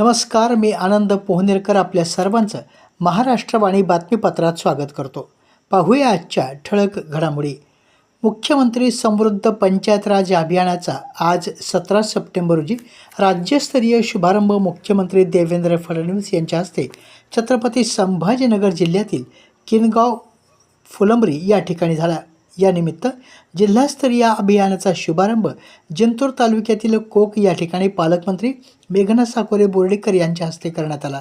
नमस्कार मी आनंद पोहनेरकर आपल्या सर्वांचं महाराष्ट्रवाणी बातमीपत्रात स्वागत करतो. पाहूया आजच्या ठळक घडामोडी. मुख्यमंत्री समृद्ध पंचायत राज अभियानाचा आज सतरा सप्टेंबर रोजी राज्यस्तरीय शुभारंभ मुख्यमंत्री देवेंद्र फडणवीस यांच्या हस्ते छत्रपती संभाजीनगर जिल्ह्यातील किनगाव फुलंबरी या ठिकाणी झाला. यानिमित्त जिल्हास्तरीय अभियानाचा शुभारंभ जिंतूर तालुक्यातील कोक या ठिकाणी पालकमंत्री मेघना साकोरे बोर्डीकर यांच्या हस्ते करण्यात आला.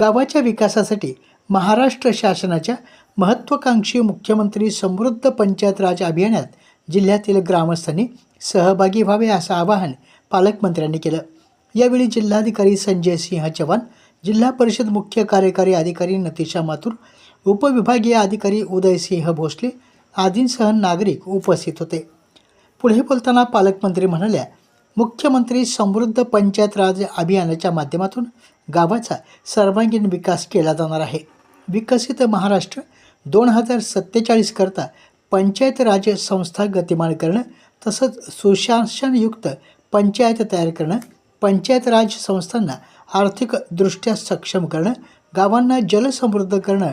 गावाच्या विकासासाठी महाराष्ट्र शासनाच्या महत्त्वाकांक्षी मुख्यमंत्री समृद्ध पंचायत राज अभियानात जिल्ह्यातील ग्रामस्थांनी सहभागी व्हावे असं आवाहन पालकमंत्र्यांनी केलं. यावेळी जिल्हाधिकारी संजय सिंह चव्हाण जिल्हा परिषद मुख्य कार्यकारी अधिकारी नतिशा माथुर उपविभागीय अधिकारी उदयसिंह भोसले आदींसह नागरिक उपस्थित होते. पुढे बोलताना पालकमंत्री म्हणाल्या मुख्यमंत्री समृद्ध पंचायत राज अभियानाच्या माध्यमातून गावाचा सर्वांगीण विकास केला जाणार आहे. विकसित महाराष्ट्र दोन हजार सत्तेचाळीस करता पंचायत राज संस्था गतिमान करणं तसंच सुशासनयुक्त पंचायत तयार करणं पंचायत राज संस्थांना आर्थिकदृष्ट्या सक्षम करणं गावांना जलसमृद्ध करणं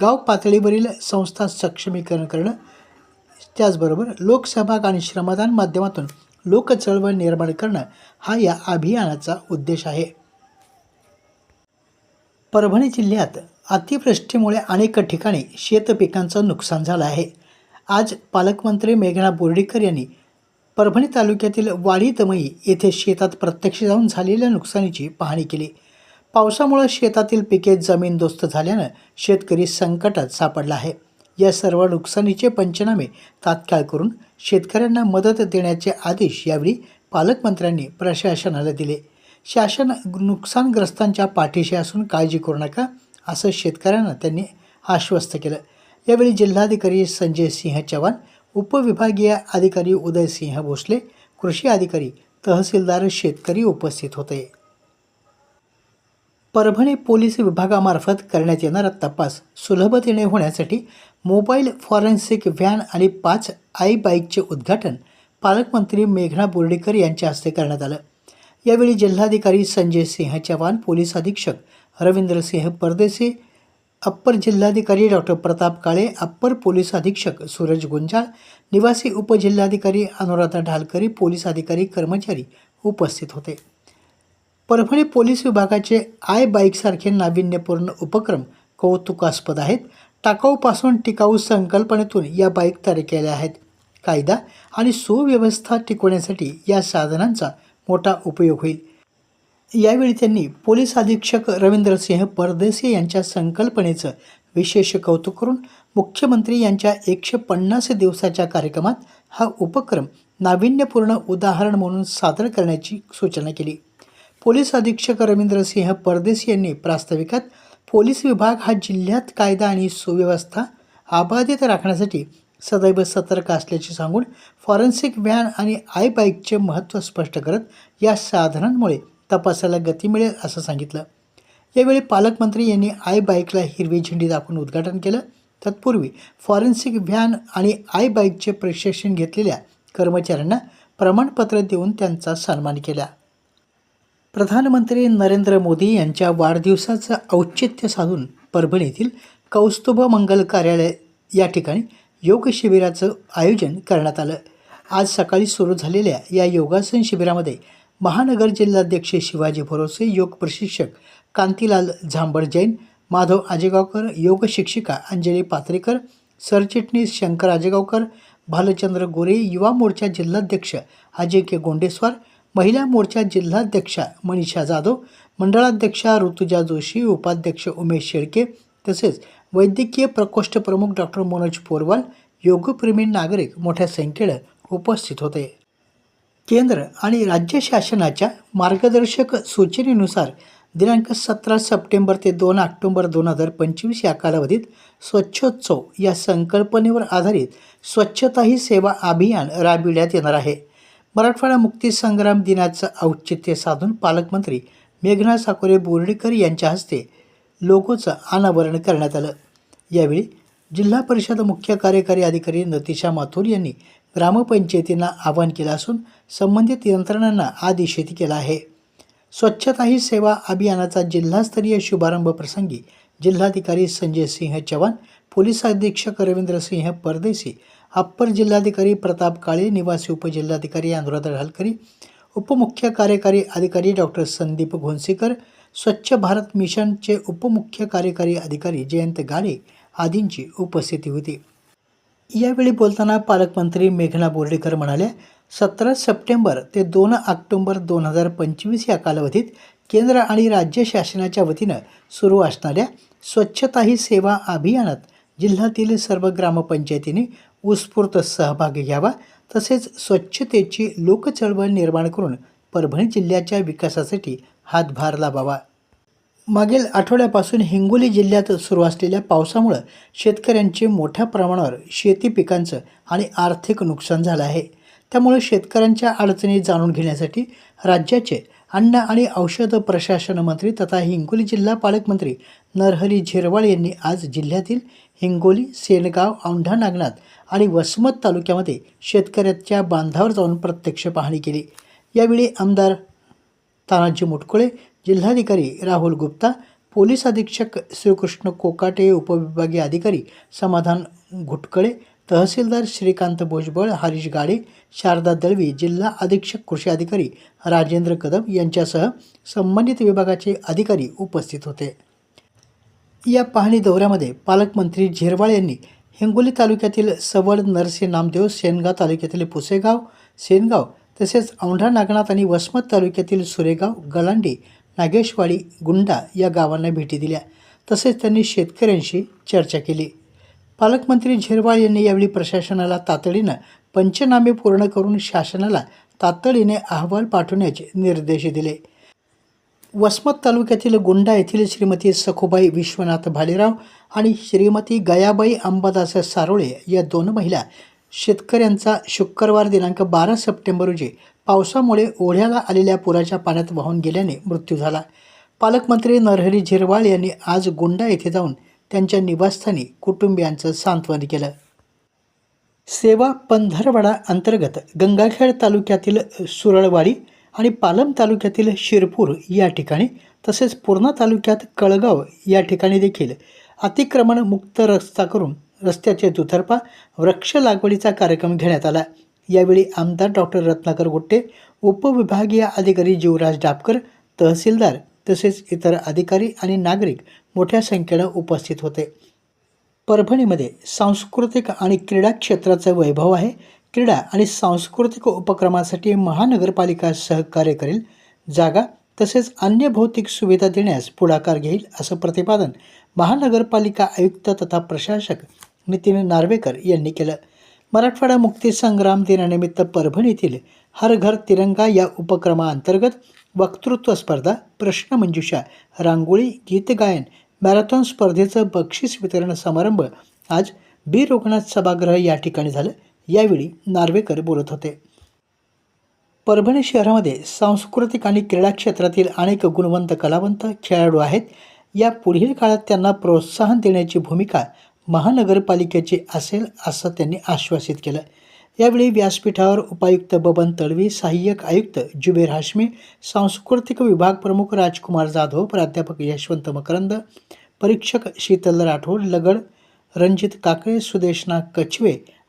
गाव पातळीवरील संस्था सक्षमीकरण करणं त्याचबरोबर लोकसहभाग आणि श्रमदान माध्यमातून लोकचळवळ निर्माण करणं हा या अभियानाचा उद्देश आहे. परभणी जिल्ह्यात अतिवृष्टीमुळे अनेक ठिकाणी शेतपिकांचं नुकसान झालं आहे. आज पालकमंत्री मेघना बोर्डीकर यांनी परभणी तालुक्यातील वाडी दमई येथे शेतात प्रत्यक्ष जाऊन झालेल्या नुकसानीची पाहणी केली. पावसामुळे शेतातील पिके जमीनदोस्त झाल्यानं शेतकरी संकटात सापडला आहे. या सर्व नुकसानीचे पंचनामे तात्काळ करून शेतकऱ्यांना मदत देण्याचे आदेश यावेळी पालकमंत्र्यांनी प्रशासनाला दिले. शासन नुकसानग्रस्तांच्या पाठीशी असून काळजी करू नका असं शेतकऱ्यांना त्यांनी आश्वस्त केलं. यावेळी जिल्हाधिकारी संजय सिंह चव्हाण उपविभागीय अधिकारी उदयसिंह भोसले कृषी अधिकारी तहसीलदार शेतकरी उपस्थित होते. परभणी पोलीस विभागामार्फत करण्यात येणारा तपास सुलभतेने होण्यासाठी मोबाईल फॉरेन्सिक व्हॅन आणि पाच आई बाईकचे उद्घाटन पालकमंत्री मेघना बोर्डीकर यांच्या हस्ते करण्यात आलं. यावेळी जिल्हाधिकारी संजय सिंह चव्हाण पोलीस अधीक्षक रवींद्रसिंह परदेशी अप्पर जिल्हाधिकारी doctor Pratap Kale upper police अधीक्षक सूरज गुंजाळ निवासी उपजिल्हाधिकारी अनुराधा ढालकरी पोलीस अधिकारी कर्मचारी उपस्थित होते. परभणी पोलीस विभागाचे आय बाईकसारखे नाविन्यपूर्ण उपक्रम कौतुकास्पद आहेत. टाकाऊपासून टिकाऊ संकल्पनेतून या बाईक तयार केल्या आहेत. कायदा आणि सुव्यवस्था टिकवण्यासाठी या साधनांचा मोठा उपयोग होईल. यावेळी त्यांनी पोलीस अधीक्षक रवींद्रसिंह परदेसी यांच्या संकल्पनेचं विशेष कौतुक करून मुख्यमंत्री यांच्या एकशे पन्नास दिवसाच्या कार्यक्रमात हा उपक्रम नाविन्यपूर्ण उदाहरण म्हणून सादर करण्याची सूचना केली. पोलीस अधीक्षक रवींद्रसिंह परदेशी यांनी प्रास्ताविकात पोलीस विभाग हा जिल्ह्यात कायदा आणि सुव्यवस्था अबाधित राखण्यासाठी सदैव सतर्क असल्याचे सांगून फॉरेन्सिक व्हॅन आणि आय बाईकचे महत्त्व स्पष्ट करत या साधनांमुळे तपासाला गती मिळेल असं सांगितलं. यावेळी पालकमंत्री यांनी आय बाईकला हिरवी झेंडी दाखवून उद्घाटन केलं. तत्पूर्वी फॉरेन्सिक व्हॅन आणि आय बाईकचे प्रशिक्षण घेतलेल्या कर्मचाऱ्यांना प्रमाणपत्र देऊन त्यांचा सन्मान केला. प्रधानमंत्री नरेंद्र मोदी यांच्या वाढदिवसाचं औचित्य साधून परभणीतील कौस्तुभ मंगल कार्यालय या ठिकाणी योग शिबिराचं आयोजन करण्यात आलं. आज सकाळी सुरू झालेल्या या योगासन शिबिरामध्ये महानगर जिल्हाध्यक्ष शिवाजी भरोसे योग प्रशिक्षक कांतीलाल झांबड जैन माधव आजेगावकर योग शिक्षिका अंजली पात्रेकर सरचिटणीस शंकर आजेगावकर भालचंद्र गोरे युवा मोर्चा जिल्हाध्यक्ष अजिंक्य गोंडेस्वार महिला मोर्चा जिल्हाध्यक्षा मनीषा जाधव मंडळाध्यक्षा ऋतुजा जोशी उपाध्यक्ष उमेश शेळके तसेच वैद्यकीय प्रकोष्ठ प्रमुख डॉक्टर मनोज पोरवाल योगप्रेमी नागरिक मोठ्या संख्येनं उपस्थित होते. केंद्र आणि राज्य शासनाच्या मार्गदर्शक सूचनेनुसार दिनांक सतरा सप्टेंबर ते दोन ऑक्टोबर दोन हजार पंचवीस या कालावधीत स्वच्छोत्सव या संकल्पनेवर आधारित स्वच्छता ही सेवा अभियान राबविण्यात येणार आहे. मराठवाडा मुक्ती संग्राम दिनाचं औचित्य साधून पालकमंत्री मेघना साकोरे बोर्डीकर यांच्या हस्ते लोगोचं अनावरण करण्यात आलं. यावेळी जिल्हा परिषद मुख्य कार्यकारी अधिकारी नतिशा माथुर यांनी ग्रामपंचायतींना आवाहन केलं असून संबंधित यंत्रणांना आदेशित केला आहे. स्वच्छता ही सेवा अभियानाचा जिल्हास्तरीय शुभारंभ प्रसंगी जिल्हाधिकारी संजय सिंह चव्हाण पोलीस अधीक्षक रवींद्रसिंह परदेशी अप्पर जिल्हाधिकारी प्रताप काळे निवासी उपजिल्हाधिकारी अनुराधा ढालकरी उपमुख्य कार्यकारी अधिकारी डॉक्टर संदीप घोणसेकर स्वच्छ भारत मिशनचे उपमुख्य कार्यकारी अधिकारी जयंत गाडे आदींची उपस्थिती होती. यावेळी बोलताना पालकमंत्री मेघना बोर्डीकर म्हणाल्या सतरा सप्टेंबर ते दोन ऑक्टोंबर दोन हजार पंचवीस या कालावधीत केंद्र आणि राज्य शासनाच्या वतीनं सुरू असणाऱ्या स्वच्छता ही सेवा अभियानात जिल्ह्यातील सर्व ग्रामपंचायतींनी उत्स्फूर्त सहभाग घ्यावा. तसेच स्वच्छतेची लोकचळवळ निर्माण करून परभणी जिल्ह्याच्या विकासासाठी हातभार लावावा. मागील आठवड्यापासून हिंगोली जिल्ह्यात सुरू असलेल्या पावसामुळं शेतकऱ्यांचे मोठ्या प्रमाणावर शेती पिकांचं आणि आर्थिक नुकसान झालं आहे. त्यामुळे शेतकऱ्यांच्या अडचणी जाणून घेण्यासाठी राज्याचे अन्न आणि औषध प्रशासन मंत्री तथा हिंगोली जिल्हा पालकमंत्री नरहरी झिरवाळ यांनी आज जिल्ह्यातील हिंगोली सेनगाव औंढा नागनाथ आणि वसमत तालुक्यामध्ये शेतकऱ्याच्या बांधावर जाऊन प्रत्यक्ष पाहणी केली. यावेळी आमदार तानाजी मुटकुळे जिल्हाधिकारी राहुल गुप्ता पोलीस अधीक्षक श्रीकृष्ण कोकाटे उपविभागीय अधिकारी समाधान घुटकळे तहसीलदार श्रीकांत भुजबळ हरीश गाडे शारदा दळवी जिल्हा अधीक्षक कृषी अधिकारी राजेंद्र कदम यांच्यासह संबंधित विभागाचे अधिकारी उपस्थित होते. या पाहणी दौऱ्यामध्ये पालकमंत्री झिरवाळ यांनी हिंगोली तालुक्यातील सवड नरसे नामदेव सेनगाव तालुक्यातील पुसेगाव सेनगाव तसेच औंढा नागनाथ आणि वसमत तालुक्यातील सुरेगाव गलांडी नागेशवाडी गुंडा या गावांना भेटी दिल्या. तसेच त्यांनी शेतकऱ्यांशी चर्चा केली. पालकमंत्री झिरवाळ यांनी यावेळी प्रशासनाला तातडीनं पंचनामे पूर्ण करून शासनाला तातडीने अहवाल पाठवण्याचे निर्देश दिले. वसमत तालुक्यातील गुंडा येथील श्रीमती सखुबाई विश्वनाथ भालेराव आणि श्रीमती गयाबाई अंबादास सारोळे या दोन महिला शेतकऱ्यांचा शुक्रवार दिनांक बारा सप्टेंबर रोजी पावसामुळे ओढ्याला आलेल्या पुराच्या पाण्यात वाहून गेल्याने मृत्यू झाला. पालकमंत्री नरहरी झिरवाळ यांनी आज गुंडा येथे जाऊन त्यांच्या निवासस्थानी कुटुंबियांचं सांत्वन केलं. सेवा पंधरवाडा अंतर्गत गंगाखेड तालुक्यातील सुरळवाडी आणि पालम तालुक्यातील शिरपूर या ठिकाणी तसेच पूर्णा तालुक्यात कळगाव या ठिकाणी देखील अतिक्रमण मुक्त रस्ता करून रस्त्याचे दुतर्फा वृक्ष लागवडीचा कार्यक्रम घेण्यात आला. यावेळी आमदार डॉक्टर रत्नाकर गुट्टे उपविभागीय अधिकारी जीवराज डापकर तहसीलदार तसेच इतर अधिकारी आणि नागरिक मोठ्या संख्येनं उपस्थित होते. परभणीमध्ये सांस्कृतिक आणि क्रीडा क्षेत्राचं वैभव आहे. क्रीडा आणि सांस्कृतिक उपक्रमासाठी महानगरपालिका सहकार्य करेल. जागा तसेच अन्य भौतिक सुविधा देण्यास पुढाकार घेईल असं प्रतिपादन महानगरपालिका आयुक्त तथा प्रशासक नितीन नार्वेकर यांनी केलं. मराठवाडा मुक्ती संग्राम दिनानिमित्त परभणीतील हर घर तिरंगा या उपक्रमाअंतर्गत वक्तृत्व स्पर्धा प्रश्नमंजुषा रांगोळी गीतगायन मॅरेथॉन स्पर्धेचं बक्षीस वितरण समारंभ आज बी लोकनाथ सभागृह या ठिकाणी झालं. यावेळी नार्वेकर बोलत होते. परभणी शहरामध्ये सांस्कृतिक आणि क्रीडा क्षेत्रातील अनेक गुणवंत कलावंत खेळाडू आहेत. या पुढील काळात त्यांना प्रोत्साहन देण्याची भूमिका महानगरपालिकेची असेल असं त्यांनी आश्वासित केलं. यावेळी व्यासपीठावर उपायुक्त बबन तळवी सहाय्यक आयुक्त जुबेर हाशमी सांस्कृतिक विभाग प्रमुख राजकुमार जाधव प्राध्यापक यशवंत मकरंद परीक्षक शीतल राठोड लगड रणजित काकळे सुदेशना कछवे